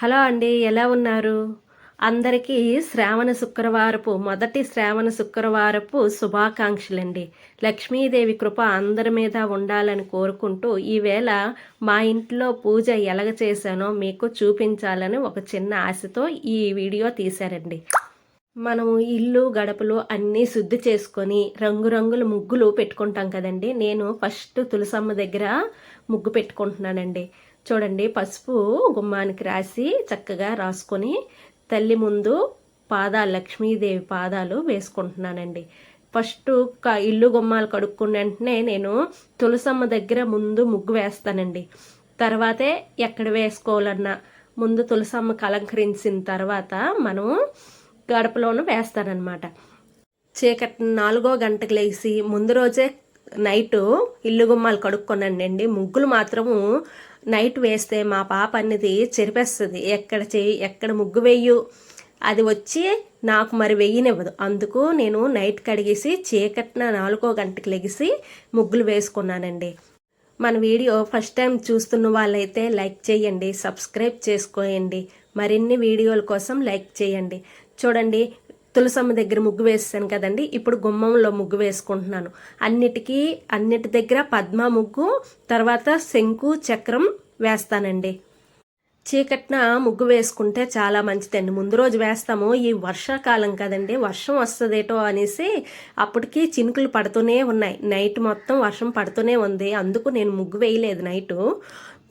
Hello అండి ఎలా ఉన్నారు? అందరికీ శ్రావణ శుక్రవారపు మొదటి శ్రావణ శుక్రవారపు శుభాకాంక్షలండి. లక్ష్మీదేవి కృప అందరి మీద ఉండాలని కోరుకుంటూ ఈవేళ మా ఇంట్లో పూజ ఎలాగ చేశానో మీకు చూపించాలని ఒక చిన్న ఆశతో ఈ వీడియో తీశారండి. మనం ఇల్లు గడపలు అన్నీ శుద్ధి చేసుకొని రంగురంగుల ముగ్గులు పెట్టుకుంటాం కదండి. నేను ఫస్ట్ తులసమ్మ దగ్గర ముగ్గు పెట్టుకుంటున్నానండి. చూడండి పసుపు గుమ్మానికి రాసి చక్కగా రాసుకొని తల్లి ముందు పాదాలు లక్ష్మీదేవి పాదాలు వేసుకుంటున్నానండి. ఫస్ట్ ఇల్లు గుమ్మాలు కడుక్కున్న వెంటనే నేను తులసమ్మ దగ్గర ముందు ముగ్గు వేస్తానండి. తర్వాతే ఎక్కడ వేసుకోవాలన్నా ముందు తులసమ్మకి అలంకరించిన తర్వాత మనం గడపలోనూ వేస్తానన్నమాట. చీకటి నాలుగో గంటకు లేచి ముందు రోజే నైట్ ఇల్లు గుమ్మాలు కడుక్కొనండి ముగ్గులు మాత్రము నైట్ వేస్తే మా పాప అనేది చెరిపేస్తుంది. ఎక్కడ చేయి ఎక్కడ ముగ్గు వేయు? అది వచ్చి నాకు మరి వెయ్యనివ్వదు అందుకు నేను నైట్ కడిగేసి చీకటిన నాలుగో గంటకి లెగిసి ముగ్గులు వేసుకున్నానండి. మన వీడియో ఫస్ట్ టైం చూస్తున్న వాళ్ళైతే లైక్ చేయండి సబ్స్క్రైబ్ చేసుకోండి మరిన్ని వీడియోల కోసం లైక్ చేయండి. చూడండి తులసమ్మ దగ్గర ముగ్గు వేసాను కదండి. ఇప్పుడు గుమ్మంలో ముగ్గు వేసుకుంటున్నాను. అన్నిటికీ అన్నిటి దగ్గర పద్మ ముగ్గు తర్వాత శంకు చక్రం వేస్తానండి. చీకట్న ముగ్గు వేసుకుంటే చాలా మంచిదండి. ముందు రోజు వేస్తాము. ఈ వర్షాకాలం కదండి. వర్షం వస్తుందేటో అనేసి అప్పటికి చినుకులు పడుతూనే ఉన్నాయి. నైట్ మొత్తం వర్షం పడుతూనే ఉంది. అందుకు నేను ముగ్గు వేయలేదు నైటు.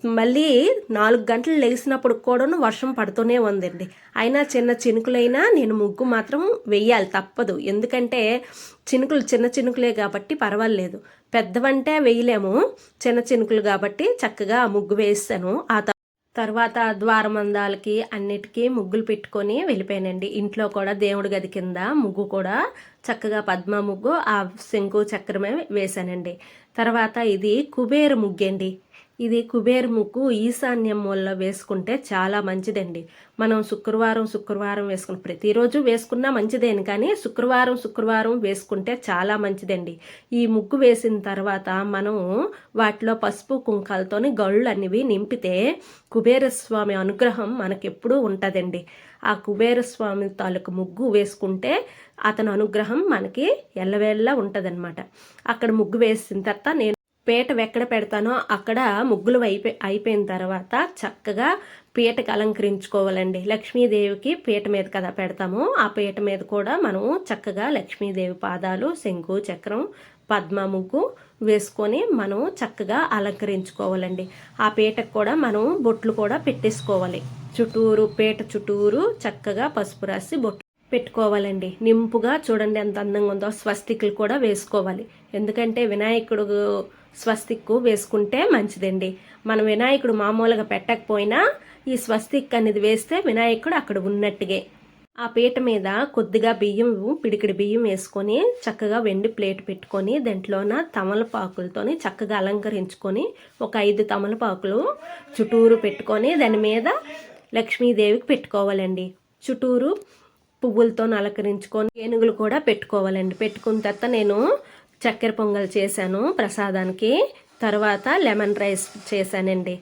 మళ్ళీ నాలుగు గంటలు లేచినప్పుడు కూడాను వర్షం పడుతూనే ఉందండి. అయినా చిన్న చినుకులైనా నేను ముగ్గు మాత్రం వెయ్యాలి తప్పదు. ఎందుకంటే చినుకులు చిన్న చినుకులే కాబట్టి పర్వాలేదు. పెద్దవంటే వేయలేము. చిన్న చినుకులు కాబట్టి చక్కగా ముగ్గు వేస్తాను. ఆ తర్వాత ద్వారమందాలకి అన్నిటికీ ముగ్గులు పెట్టుకొని వెళ్ళిపోయానండి. ఇంట్లో కూడా దేవుడి గది కింద ముగ్గు కూడా చక్కగా పద్మ ముగ్గు ఆ శంకు చక్రమే వేశానండి. తర్వాత ఇది కుబేర ముగ్గండి. ఇది కుబేర్ ముగ్గు ఈశాన్యం మూలలో వేసుకుంటే చాలా మంచిదండి. మనం శుక్రవారం శుక్రవారం వేసుకుని ప్రతిరోజు వేసుకున్నా మంచిదేను కానీ శుక్రవారం శుక్రవారం వేసుకుంటే చాలా మంచిదండి. ఈ ముగ్గు వేసిన తర్వాత మనం వాటిలో పసుపు కుంకాలతోని గళ్ళు అనేవి నింపితే కుబేరస్వామి అనుగ్రహం మనకెప్పుడూ ఉంటుందండి. ఆ కుబేరస్వామి తాలూకు ముగ్గు వేసుకుంటే అతని అనుగ్రహం మనకి ఎల్లవేళ్ళ ఉంటుందన్నమాట. అక్కడ ముగ్గు వేసిన తర్వాత నేను పీట ఎక్కడ పెడతానో అక్కడ ముగ్గులు అయిపోయి అయిపోయిన తర్వాత చక్కగా పీటకి అలంకరించుకోవాలండి. లక్ష్మీదేవికి పీట మీద కదా పెడతాము. ఆ పీట మీద కూడా మనము చక్కగా లక్ష్మీదేవి పాదాలు శంకు చక్రం పద్మ ముగ్గు వేసుకొని మనం చక్కగా అలంకరించుకోవాలండి. ఆ పీటకు కూడా మనం బొట్లు కూడా పెట్టేసుకోవాలి. చుట్టూరు పీట చుట్టూరు చక్కగా పసుపు రాసి బొట్లు పెట్టుకోవాలండి. నింపుగా చూడండి ఎంత అందంగా ఉందో స్వస్తికులు కూడా వేసుకోవాలి. ఎందుకంటే వినాయకుడు స్వస్తిక్కు వేసుకుంటే మంచిదండి. మన వినాయకుడు మామూలుగా పెట్టకపోయినా ఈ స్వస్తిక్ అనేది వేస్తే వినాయకుడు అక్కడ ఉన్నట్టుగే. ఆ పీట మీద కొద్దిగా బియ్యం పిడికిడి బియ్యం వేసుకొని చక్కగా వెండి ప్లేట్ పెట్టుకొని దాంట్లోన తమలపాకులతోని చక్కగా అలంకరించుకొని ఒక ఐదు తమలపాకులు చుట్టూరు పెట్టుకొని దాని మీద లక్ష్మీదేవికి పెట్టుకోవాలండి. చుట్టూరు పువ్వులతో అలంకరించుకొని ఏనుగులు కూడా పెట్టుకోవాలండి. పెట్టుకున్న తర్వాత నేను చక్కెర పొంగల్ చేశాను ప్రసాదానికి. తర్వాత లెమన్ రైస్ చేశానండి.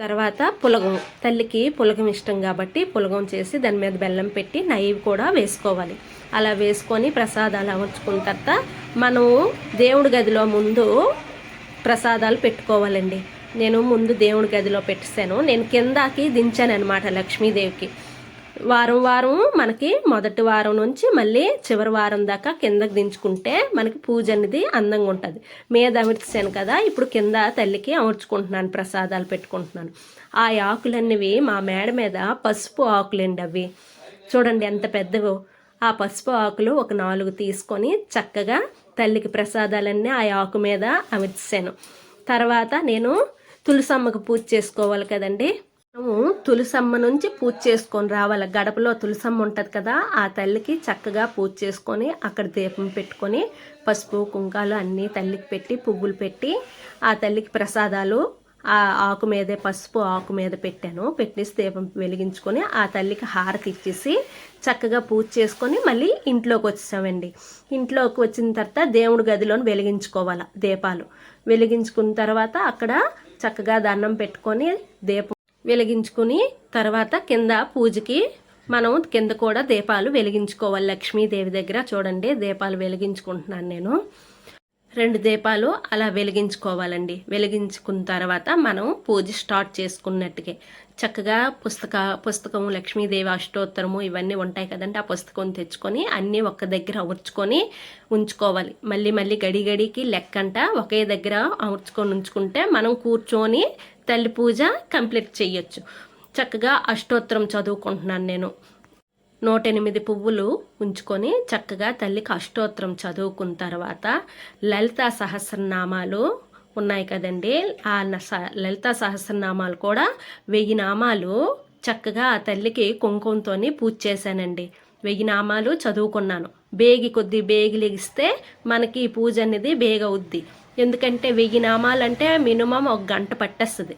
తర్వాత పులగం. తల్లికి పులగం ఇష్టం కాబట్టి పులగం చేసి దాని మీద బెల్లం పెట్టి నెయ్యి కూడా వేసుకోవాలి. అలా వేసుకొని ప్రసాదాలు అమర్చుకున్న తర్వాత మనం దేవుడి గదిలో ముందు ప్రసాదాలు పెట్టుకోవాలండి. నేను ముందు దేవుడి గదిలో పెట్టేశాను. నేను కిందకి దించాను అనమాట లక్ష్మీదేవికి. వారం వారం మనకి మొదటి వారం నుంచి మళ్ళీ చివరి వారం దాకా కిందకు దించుకుంటే మనకి పూజ అనేది అందంగా ఉంటుంది. మీద అమర్చాను కదా ఇప్పుడు కింద తల్లికి అమర్చుకుంటున్నాను ప్రసాదాలు పెట్టుకుంటున్నాను. ఆ ఆకులన్నవి మా మేడ మీద పసుపు ఆకులండి అవి. చూడండి ఎంత పెద్దవో. ఆ పసుపు ఆకులు ఒక నాలుగు తీసుకొని చక్కగా తల్లికి ప్రసాదాలన్నీ ఆ ఆకు మీద అమర్చాను తర్వాత నేను తులసమ్మకు పూజ చేసుకోవాలి కదండి. మనము తులసమ్మ నుంచి పూజ చేసుకొని రావాలి. గడపలో తులసమ్మ ఉంటుంది కదా ఆ తల్లికి చక్కగా పూజ చేసుకొని అక్కడ దీపం పెట్టుకొని పసుపు కుంకాలు అన్నీ తల్లికి పెట్టి పువ్వులు పెట్టి ఆ తల్లికి ప్రసాదాలు ఆ ఆకు మీదే పసుపు ఆకు మీద పెట్టాను. పెట్టేసి దీపం వెలిగించుకొని ఆ తల్లికి హారతి ఇచ్చేసి చక్కగా పూజ చేసుకొని మళ్ళీ ఇంట్లోకి వచ్చేసామండి. ఇంట్లోకి వచ్చిన తర్వాత దేవుడి గదిలోని వెలిగించుకోవాలి దీపాలు. వెలిగించుకున్న తర్వాత అక్కడ చక్కగా దండం పెట్టుకొని దీపం వెలిగించుకుని తర్వాత కింద పూజకి మనం కింద కూడా దీపాలు వెలిగించుకోవాలి. లక్ష్మీదేవి దగ్గర చూడండి దీపాలు వెలిగించుకుంటున్నాను నేను. రెండు దీపాలు అలా వెలిగించుకోవాలండి. వెలిగించుకున్న తర్వాత మనం పూజ స్టార్ట్ చేసుకున్నట్టుగా చక్కగా పుస్తక పుస్తకం లక్ష్మీదేవి అష్టోత్తరము ఇవన్నీ ఉంటాయి కదండి. ఆ పుస్తకం తెచ్చుకొని అన్నీ ఒక్క దగ్గర అమర్చుకొని ఉంచుకోవాలి. మళ్ళీ మళ్ళీ గడి గడికి లెక్కంట ఒకే దగ్గర అమర్చుకొని ఉంచుకుంటే మనం కూర్చొని తల్లి పూజ కంప్లీట్ చేయొచ్చు చక్కగా అష్టోత్తరం చదువుకుంటున్నాను నేను. నూట ఎనిమిది పువ్వులు ఉంచుకొని చక్కగా తల్లికి అష్టోత్తరం చదువుకున్న తర్వాత లలితా సహస్రనామాలు ఉన్నాయి కదండి. ఆ స- లలితా సహస్రనామాలు కూడా వెయ్యి నామాలు చక్కగా ఆ తల్లికి కుంకుమతో పూజ చేశానండి. వెయ్యి నామాలు చదువుకున్నాను. బేగి కొద్ది బేగి లెగిస్తే మనకి ఈ పూజ అనేది బేగ అవుద్ది ఎందుకంటే వెయ్యి నామాలంటే మినిమం ఒక గంట పట్టేస్తుంది.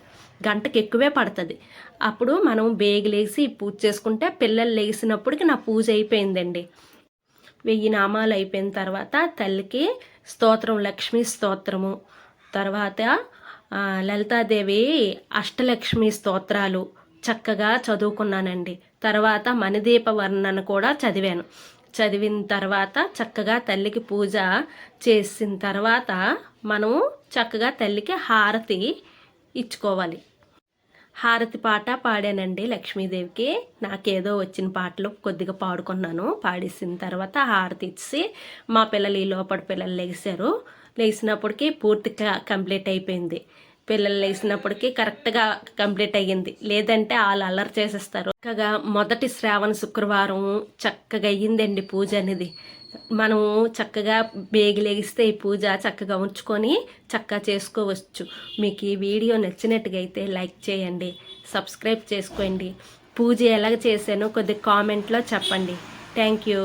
గంటకి ఎక్కువే పడుతుంది. అప్పుడు మనం బేగిలేసి పూజ చేసుకుంటే పిల్లలు లేచినప్పటికి నా పూజ అయిపోయిందండి. వెయ్యి నామాలు అయిపోయిన తర్వాత తల్లికి స్తోత్రం లక్ష్మీ స్తోత్రము. తర్వాత లలితాదేవి అష్టలక్ష్మి స్తోత్రాలు చక్కగా చదువుకున్నానండి. తర్వాత మణిదీప వర్ణన కూడా చదివాను. చదివిన తర్వాత చక్కగా తల్లికి పూజ చేసిన తర్వాత మనము చక్కగా తల్లికి హారతి ఇచ్చుకోవాలి. హారతి పాట పాడానండి లక్ష్మీదేవికి. నాకేదో వచ్చిన పాటలు కొద్దిగా పాడుకున్నాను. పాడేసిన తర్వాత హారతి ఇచ్చి మా పిల్లలు ఈ లోపల పిల్లలు లేచారు. లేచినప్పటికీ పూర్తిగా కంప్లీట్ అయిపోయింది. పిల్లలు లేచినప్పటికీ కరెక్ట్గా కంప్లీట్ అయ్యింది. లేదంటే వాళ్ళు అల్లరి చేసేస్తారు. చక్కగా మొదటి శ్రావణ శుక్రవారం చక్కగా అయ్యిందండి పూజ అనేది. మనము చక్కగా బేగిలేగిస్తే ఈ పూజ చక్కగా ఉంచుకొని చక్కగా చేసుకోవచ్చు. మీకు ఈ వీడియో నచ్చినట్టుగా అయితే లైక్ చేయండి సబ్స్క్రైబ్ చేసుకోండి. పూజ ఎలాగ చేశానో కొద్దిగా కామెంట్లో చెప్పండి. Thank you.